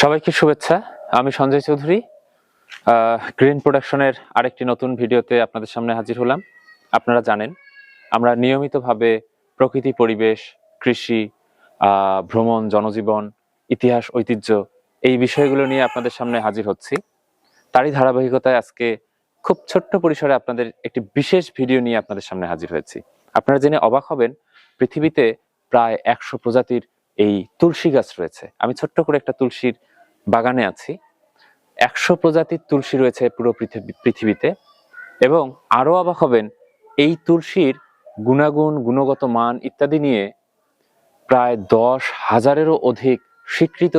সবাইকে শুভেচ্ছা। আমি সঞ্জয় চৌধুরী। গ্রিন প্রোডাকশনের আরেকটি নতুন ভিডিওতে আপনাদের সামনে হাজির হলাম। আপনারা জানেন, আমরা নিয়মিতভাবে প্রকৃতি, পরিবেশ, কৃষি ভ্রমণ, জনজীবন, ইতিহাস, ঐতিহ্য এই বিষয়গুলো নিয়ে আপনাদের সামনে হাজির হচ্ছি। তারই ধারাবাহিকতায় আজকে খুব ছোট্ট পরিসরে আপনাদের একটি বিশেষ ভিডিও নিয়ে আপনাদের সামনে হাজির হয়েছি। আপনারা জেনে অবাক হবেন, পৃথিবীতে প্রায় একশো প্রজাতির এই তুলসী গাছ রয়েছে। আমি ছোট্ট করে একটা তুলসীর বাগানে আছি। একশো প্রজাতির তুলসী রয়েছে পুরো পৃথিবী- পৃথিবীতে এবং আরও অবাক হবেন, এই তুলসীর গুণাগুণ, গুণগত মান ইত্যাদি নিয়ে প্রায় দশ হাজারেরও অধিক স্বীকৃত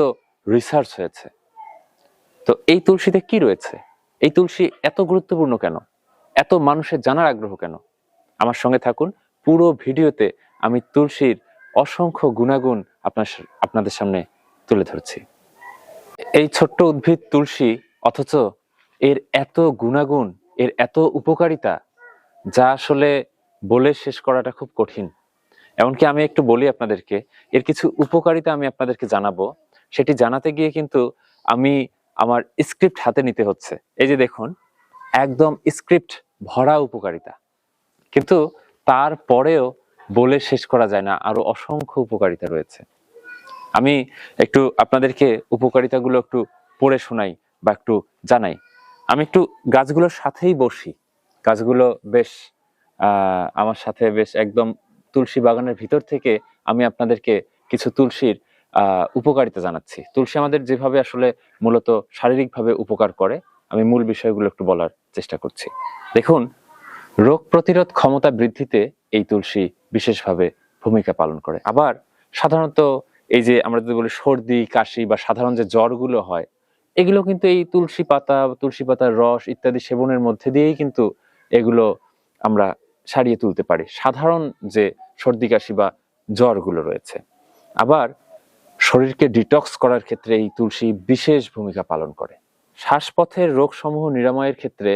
রিসার্চ হয়েছে। তো এই তুলসীতে কি রয়েছে? এই তুলসী এত গুরুত্বপূর্ণ কেন? এত মানুষের জানার আগ্রহ কেন? আমার সঙ্গে থাকুন, পুরো ভিডিওতে আমি তুলসীর অসংখ্য গুণাগুণ আপনার আপনাদের সামনে তুলে ধরছি। এই ছোট্ট উদ্ভিদ তুলসী, অথচ এর এত গুণাগুণ, এর এত উপকারিতা, যা আসলে বলে শেষ করাটা খুব কঠিন। এমনকি আমি একটু বলি আপনাদেরকে, এর কিছু উপকারিতা আমি আপনাদেরকে জানাব। সেটি জানাতে গিয়ে কিন্তু আমি আমার স্ক্রিপ্ট হাতে নিতে হচ্ছে। এই যে দেখুন, একদম স্ক্রিপ্ট ভরা উপকারিতা। কিন্তু তারপরেও বলে শেষ করা যায় না। আরও অসংখ্য উপকারিতা রয়েছে। আমি একটু আপনাদেরকে উপকারিতাগুলো একটু পড়ে শোনাই বা একটু জানাই। আমি একটু গাছগুলোর সাথেই বসি। গাছগুলো বেশ আমার সাথে বেশ একদম তুলসী বাগানের ভিতর থেকে আমি আপনাদেরকে কিছু তুলসীর উপকারিতা জানাচ্ছি। তুলসী আমাদের যেভাবে আসলে মূলত শারীরিকভাবে উপকার করে, আমি মূল বিষয়গুলো একটু বলার চেষ্টা করছি। দেখুন, রোগ প্রতিরোধ ক্ষমতা বৃদ্ধিতে এই তুলসী বিশেষভাবে ভূমিকা পালন করে। আবার সাধারণত এই যে আমরা যদি বলি সর্দি, কাশি বা সাধারণ যে জ্বরগুলো হয়, এগুলো কিন্তু এই তুলসী পাতা, তুলসী পাতার রস ইত্যাদি সেবনের মধ্যে দিয়েই কিন্তু এগুলো আমরা সারিয়ে তুলতে পারি। সাধারণ যে সর্দি, কাশি বা জ্বরগুলো রয়েছে। আবার শরীরকে ডিটক্স করার ক্ষেত্রে এই তুলসী বিশেষ ভূমিকা পালন করে। শ্বাসপথের রোগসমূহ নিরাময়ের ক্ষেত্রে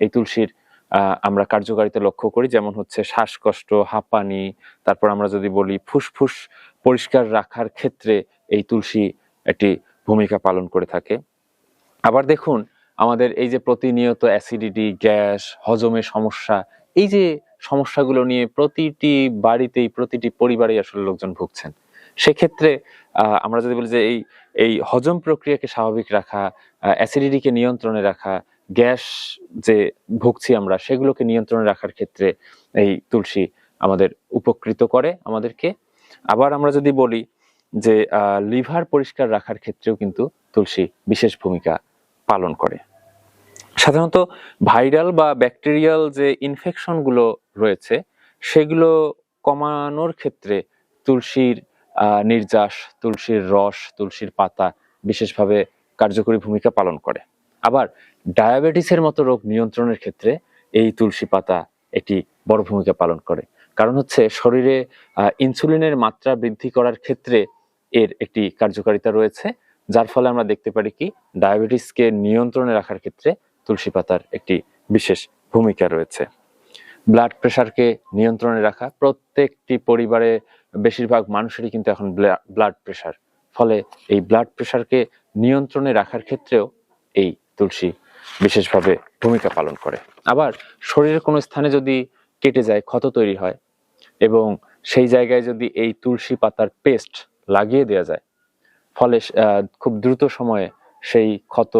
এই তুলসীর আমরা কার্যকারিতা লক্ষ্য করি, যেমন হচ্ছে শ্বাসকষ্ট, হাঁপানি, তারপর আমরা যদি বলি ফুসফুস পরিষ্কার রাখার ক্ষেত্রে এই তুলসী একটি ভূমিকা পালন করে থাকে। আবার দেখুন, আমাদের এই যে প্রতিনিয়ত অ্যাসিডিটি, গ্যাস হজমের সমস্যা, এই যে সমস্যাগুলো নিয়ে প্রতিটি বাড়িতেই, প্রতিটি পরিবারে আসলে লোকজন ভুগছেন। সেক্ষেত্রে আমরা যদি বলি যে এই এই হজম প্রক্রিয়াকে স্বাভাবিক রাখা অ্যাসিডিটিকে নিয়ন্ত্রণে রাখা গ্যাস যে ভুগছি আমরা, সেগুলোকে নিয়ন্ত্রণে রাখার ক্ষেত্রে এই তুলসী আমাদের উপকৃত করে আমাদেরকে। আবার আমরা যদি বলি যে লিভার পরিষ্কার রাখার ক্ষেত্রেও কিন্তু তুলসী বিশেষ ভূমিকা পালন করে। সাধারণত ভাইরাল বা ব্যাকটেরিয়াল যে ইনফেকশনগুলো রয়েছে, সেগুলো কমানোর ক্ষেত্রে তুলসীর নির্যাস, তুলসীর রস, তুলসীর পাতা বিশেষভাবে কার্যকরী ভূমিকা পালন করে। আবার ডায়াবেটিসের মতো রোগ নিয়ন্ত্রণের ক্ষেত্রে এই তুলসী পাতা একটি বড় ভূমিকা পালন করে। কারণ হচ্ছে শরীরে ইনসুলিনের মাত্রা বৃদ্ধি করার ক্ষেত্রে এর একটি কার্যকারিতা রয়েছে, যার ফলে আমরা দেখতে পারি কি, ডায়াবেটিসকে নিয়ন্ত্রণে রাখার ক্ষেত্রে তুলসী পাতার একটি বিশেষ ভূমিকা রয়েছে। ব্লাড প্রেশারকে নিয়ন্ত্রণে রাখা, প্রত্যেকটি পরিবারে বেশিরভাগ মানুষেরই কিন্তু এখন ব্লাড প্রেশার ফলে এই ব্লাড প্রেশারকে নিয়ন্ত্রণে রাখার ক্ষেত্রেও এই তুলসী বিশেষভাবে ভূমিকা পালন করে। আবার শরীরের কোনো স্থানে যদি কেটে যায়, ক্ষত তৈরি হয় এবং সেই জায়গায় যদি এই তুলসী পাতার পেস্ট লাগিয়ে দেওয়া যায়, ফলে খুব দ্রুত সময়ে সেই ক্ষত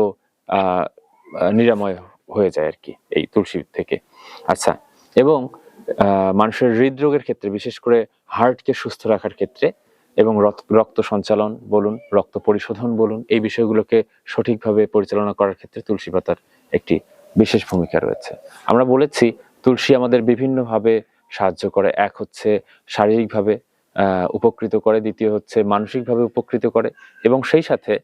নিরাময় হয়ে যায় আর কি এই তুলসী থেকে। আচ্ছা এবং মানুষের হৃদরোগের ক্ষেত্রে, বিশেষ করে হার্টকে সুস্থ রাখার ক্ষেত্রে এবং রক্ত- সঞ্চালন বলুন, রক্ত পরিশোধন বলুন, এই বিষয়গুলোকে সঠিকভাবে পরিচালনা করার ক্ষেত্রে তুলসী পাতার একটি বিশেষ ভূমিকা রয়েছে। আমরা বলেছি, তুলসী আমাদের বিভিন্নভাবে সাহায্য করে। এক হচ্ছে শারীরিকভাবে উপকৃত করে, দ্বিতীয় হচ্ছে মানসিকভাবে উপকৃত করে এবং সেই সাথে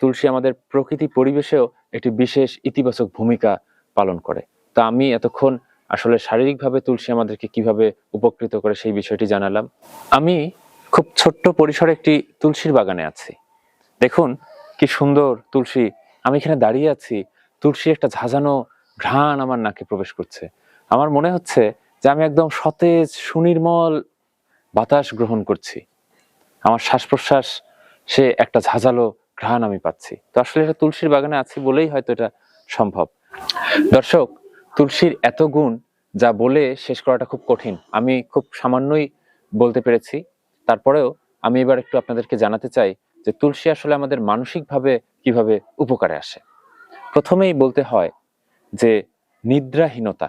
তুলসী আমাদের প্রকৃতি পরিবেশেও একটি বিশেষ ইতিবাচক ভূমিকা পালন করে। তা আমি এতক্ষণ আসলে শারীরিকভাবে তুলসী আমাদেরকে কীভাবে উপকৃত করে সেই বিষয়টি জানালাম। আমি খুব ছোট্ট পরিসরে একটি তুলসীর বাগানে আছি। দেখুন, কি সুন্দর তুলসী। আমি এখানে দাঁড়িয়ে আছি। তুলসী একটা ঝাঁঝানো ঘ্রাণ আমার নাকে প্রবেশ করছে। আমার মনে হচ্ছে যে আমি একদম সতেজ, সুনির্মল বাতাস গ্রহণ করছি। আমার শ্বাস প্রশ্বাস সে একটা ঝাঁঝালো ঘ্রাণ আমি পাচ্ছি। তো আসলে এটা তুলসীর বাগানে আছি বলেই হয়তো এটা সম্ভব। দর্শক, তুলসীর এত গুণ যা বলে শেষ করাটা খুব কঠিন। আমি খুব সামান্যই বলতে পেরেছি। তারপরেও আমি এবার একটু আপনাদেরকে জানাতে চাই যে তুলসী আসলে আমাদের মানসিকভাবে কীভাবে উপকারে আসে। প্রথমেই বলতে হয় যে নিদ্রাহীনতা।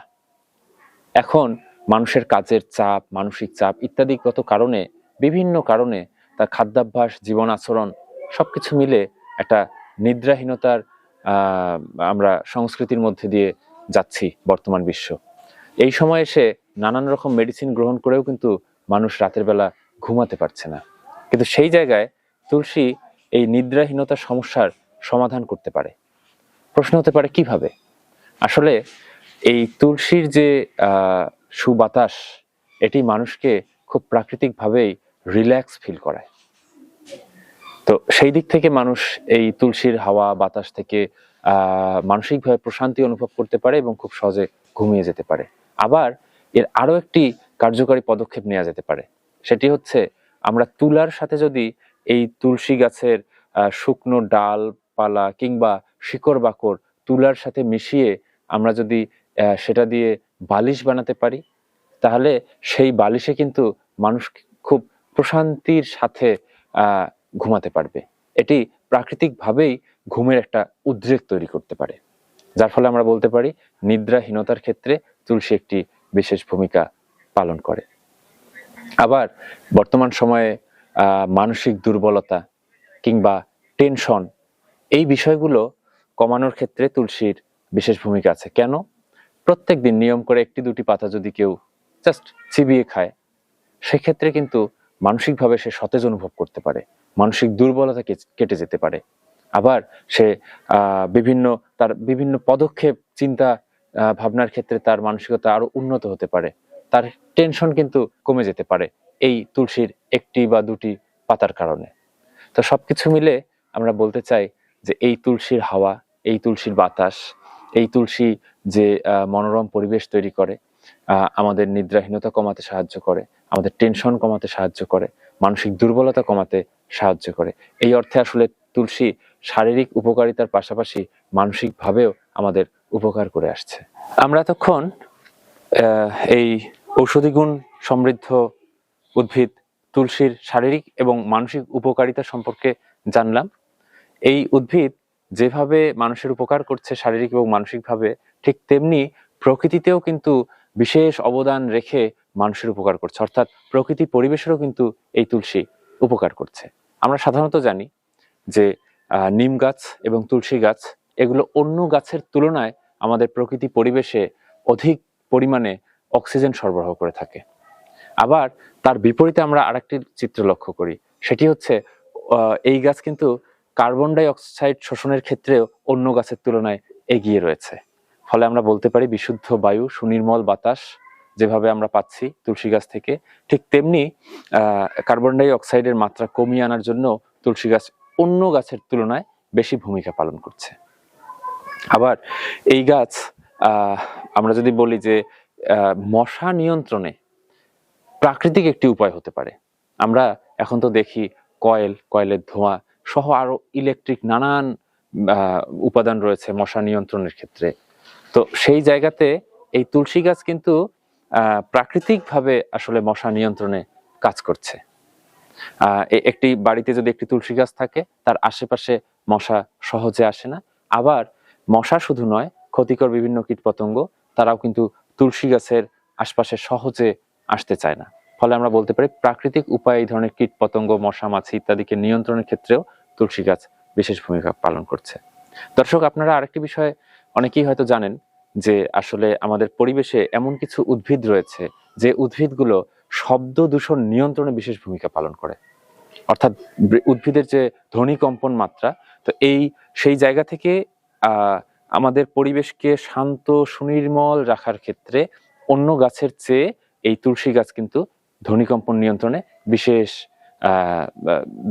এখন মানুষের কাজের চাপ, মানসিক চাপ ইত্যাদিগত কারণে, বিভিন্ন কারণে তার খাদ্যাভ্যাস, জীবন আচরণ সব কিছু মিলে একটা নিদ্রাহীনতার আমরা সংস্কৃতির মধ্যে দিয়ে যাচ্ছি বর্তমান বিশ্ব। এই সময় এসে নানান রকম মেডিসিন গ্রহণ করেও কিন্তু মানুষ রাতের বেলা ঘুমাতে পারছে না। কিন্তু সেই জায়গায় তুলসী এই নিদ্রাহীনতার সমস্যার সমাধান করতে পারে। প্রশ্ন হতে পারে, কীভাবে? আসলে এই তুলসীর যে সুবাতাস, এটি মানুষকে খুব প্রাকৃতিকভাবেই রিল্যাক্স ফিল করায়। তো সেই দিক থেকে মানুষ এই তুলসীর হাওয়া, বাতাস থেকে মানসিকভাবে প্রশান্তি অনুভব করতে পারে এবং খুব সহজে ঘুমিয়ে যেতে পারে। আবার এর আরও একটি কার্যকারী পদক্ষেপ নেওয়া যেতে পারে। সেটি হচ্ছে আমরা তুলার সাথে যদি এই তুলসী গাছের শুকনো ডাল পালা কিংবা শিকড় বাকড় তুলার সাথে মিশিয়ে আমরা যদি সেটা দিয়ে বালিশ বানাতে পারি, তাহলে সেই বালিশে কিন্তু মানুষ খুব প্রশান্তির সাথে ঘুমাতে পারবে। এটি প্রাকৃতিকভাবেই ঘুমের একটা উদ্রেক তৈরি করতে পারে। যার ফলে আমরা বলতে পারি, নিদ্রাহীনতার ক্ষেত্রে তুলসী একটি বিশেষ ভূমিকা পালন করে। আবার বর্তমান সময়ে মানসিক দুর্বলতা কিংবা টেনশন, এই বিষয়গুলো কমানোর ক্ষেত্রে তুলসীর বিশেষ ভূমিকা আছে। কেন? প্রত্যেক দিন নিয়ম করে একটি দুটি পাতা যদি কেউ জাস্ট চিবিয়ে খায়, সেক্ষেত্রে কিন্তু মানসিকভাবে সে সতেজ অনুভব করতে পারে, মানসিক দুর্বলতা কেটে যেতে পারে। আবার সে বিভিন্ন, তার বিভিন্ন পদক্ষেপ, চিন্তা ভাবনার ক্ষেত্রে তার মানসিকতা আরও উন্নত হতে পারে। তার টেনশন কিন্তু কমে যেতে পারে এই তুলসীর একটি বা দুটি পাতার কারণে। তো সবকিছু মিলে আমরা বলতে চাই যে এই তুলসীর হাওয়া এই তুলসীর বাতাস এই তুলসী যে মনোরম পরিবেশ তৈরি করে আমাদের নিদ্রাহীনতা কমাতে সাহায্য করে আমাদের টেনশন কমাতে সাহায্য করে মানসিক দুর্বলতা কমাতে সাহায্য করে। এই অর্থে আসলে তুলসী শারীরিক উপকারিতার পাশাপাশি মানসিকভাবেও আমাদের উপকার করে আসছে। আমরা আহ, এই ঔষধি গুণ, সমৃদ্ধ, উদ্ভিদ, তুলসীর শারীরিক এবং মানসিক উপকারিতা সম্পর্কে জানলাম। এই উদ্ভিদ যেভাবে মানুষের উপকার করছে শারীরিক এবং মানসিকভাবে, ঠিক তেমনি প্রকৃতিতেও কিন্তু বিশেষ অবদান রেখে মানুষের উপকার করছে। অর্থাৎ প্রকৃতি পরিবেশেরও কিন্তু এই তুলসী উপকার করছে। আমরা সাধারণত জানি যে নিম গাছ এবং তুলসী গাছ, এগুলো অন্য গাছের তুলনায় আমাদের প্রকৃতি পরিবেশে অধিক পরিমাণে অক্সিজেন সরবরাহ করে থাকে। আবার তার বিপরীতে আমরা আরেকটি চিত্র লক্ষ্য করি। সেটি হচ্ছে এই গাছ কিন্তু কার্বন ডাই অক্সাইড শোষণের ক্ষেত্রেও অন্য গাছের তুলনায় এগিয়ে রয়েছে। ফলে আমরা বলতে পারি বিশুদ্ধ বায়ু, সুনির্মল বাতাস যেভাবে আমরা পাচ্ছি তুলসী গাছ থেকে, ঠিক তেমনি কার্বন ডাই অক্সাইডের মাত্রা কমিয়ে আনার জন্য তুলসী গাছ অন্য গাছের তুলনায় বেশি ভূমিকা পালন করছে। আবার এই গাছ আমরা যদি বলি যে মশা নিয়ন্ত্রণে প্রাকৃতিক একটি উপায় হতে পারে। আমরা এখন তো দেখি কয়েল, কয়েলের ধোঁয়া সহ আরও ইলেকট্রিক নানান উপাদান রয়েছে মশা নিয়ন্ত্রণের ক্ষেত্রে। তো সেই জায়গাতে এই তুলসী গাছ কিন্তু প্রাকৃতিকভাবে আসলে মশা নিয়ন্ত্রণে কাজ করছে। একটি বাড়িতে যদি একটি তুলসী গাছ থাকে, তার আশেপাশে মশা সহজে আসে না। আবার মশা শুধু নয়, ক্ষতিকর বিভিন্ন কীটপতঙ্গ, তারাও কিন্তু তুলসী গাছের আশপাশে সহজে আসতে চায় না। ফলে আমরা বলতে পারি প্রাকৃতিক উপায়ে এই ধরনের কীটপতঙ্গ, মশা, মাছি ইত্যাদিকে নিয়ন্ত্রণের ক্ষেত্রেও তুলসী গাছ বিশেষ ভূমিকা পালন করছে। দর্শক, আপনারা আরেকটি বিষয়ে অনেকেই হয়তো জানেন যে আসলে আমাদের পরিবেশে এমন কিছু উদ্ভিদ রয়েছে যে উদ্ভিদগুলো শব্দ দূষণ নিয়ন্ত্রণে বিশেষ ভূমিকা পালন করে। অর্থাৎ উদ্ভিদের যে ধ্বনি কম্পন মাত্রা, তো এই সেই জায়গা থেকে আমাদের পরিবেশকে শান্ত, সুনির্মল রাখার ক্ষেত্রে অন্য গাছের চেয়ে এই তুলসী গাছ কিন্তু ধ্বনিকম্পন নিয়ন্ত্রণে বিশেষ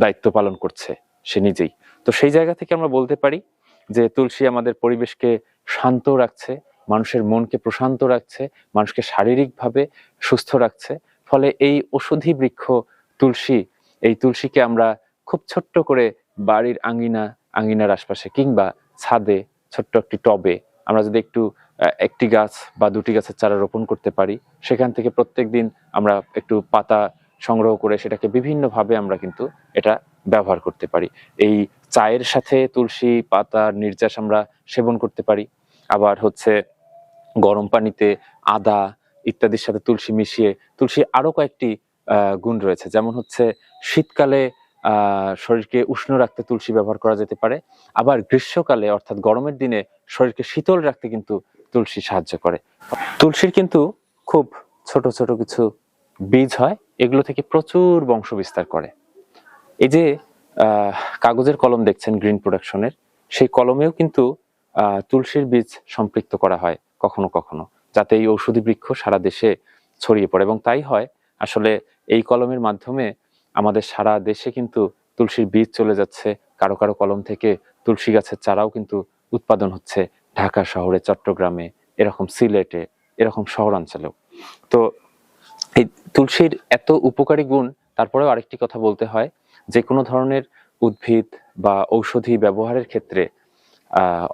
দায়িত্ব পালন করছে সে নিজেই। তো সেই জায়গা থেকে আমরা বলতে পারি যে তুলসী আমাদের পরিবেশকে শান্ত রাখছে, মানুষের মনকে প্রশান্ত রাখছে, মানুষকে শারীরিকভাবে সুস্থ রাখছে। ফলে এই ওষুধি বৃক্ষ তুলসী, এই তুলসীকে আমরা খুব ছোট্ট করে বাড়ির আঙ্গিনা আঙ্গিনার আশপাশে কিংবা ছাদে ছোট্ট একটি টবে আমরা যদি একটু একটি গাছ বা দুটি গাছের চারা রোপণ করতে পারি, সেখান থেকে প্রত্যেক দিন আমরা একটু পাতা সংগ্রহ করে সেটাকে বিভিন্নভাবে আমরা কিন্তু এটা ব্যবহার করতে পারি। এই চায়ের সাথে তুলসী পাতার নির্যাস আমরা সেবন করতে পারি। আবার হচ্ছে গরম পানিতে আদা ইত্যাদির সাথে তুলসী মিশিয়ে, তুলসী আরও কয়েকটি গুণ রয়েছে। যেমন হচ্ছে শীতকালে শরীরকে উষ্ণ রাখতে তুলসী ব্যবহার করা যেতে পারে। আবার গ্রীষ্মকালে, অর্থাৎ গরমের দিনে, শরীরকে শীতল রাখতে কিন্তু তুলসী সাহায্য করে। তুলসীর কিন্তু খুব ছোট ছোট কিছু বীজ হয়, এগুলো থেকে প্রচুর বংশ বিস্তার করে। এই যে কাগজের কলম দেখছেন গ্রিন প্রোডাকশনের, সেই কলমেও কিন্তু তুলসীর বীজ সম্পৃক্ত করা হয় কখনো কখনো, যাতে এই ঔষধি বৃক্ষ সারা দেশে ছড়িয়ে পড়ে। এবং তাই হয়, আসলে এই কলমের মাধ্যমে আমাদের সারা দেশে কিন্তু তুলসীর বীজ চলে যাচ্ছে। কারও কারও কলম থেকে তুলসী গাছের চারাও কিন্তু উৎপাদন হচ্ছে ঢাকা শহরে, চট্টগ্রামে, এরকম সিলেটে, এরকম শহরাঞ্চলেও। তো এই তুলসীর এত উপকারী গুণ, তারপরেও আরেকটি কথা বলতে হয়, যে কোনো ধরনের উদ্ভিদ বা ঔষধি ব্যবহারের ক্ষেত্রে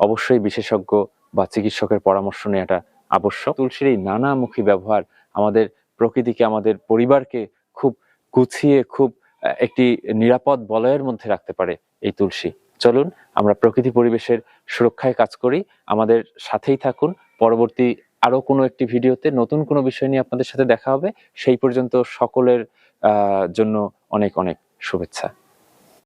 অবশ্যই বিশেষজ্ঞ বা চিকিৎসকের পরামর্শ নেওয়াটা আবশ্যক। তুলসীর এই নানামুখী ব্যবহার আমাদের প্রকৃতিকে, আমাদের পরিবারকে খুব গুছিয়ে খুব একটি নিরাপদ বলয়ের মধ্যে রাখতে পারে এই তুলসী। চলুন, আমরা প্রকৃতি পরিবেশের সুরক্ষায় কাজ করি। আমাদের সাথেই থাকুন। পরবর্তী আরও কোনো একটি ভিডিওতে নতুন কোনো বিষয় নিয়ে আপনাদের সাথে দেখা হবে। সেই পর্যন্ত সকলের জন্য অনেক অনেক শুভেচ্ছা।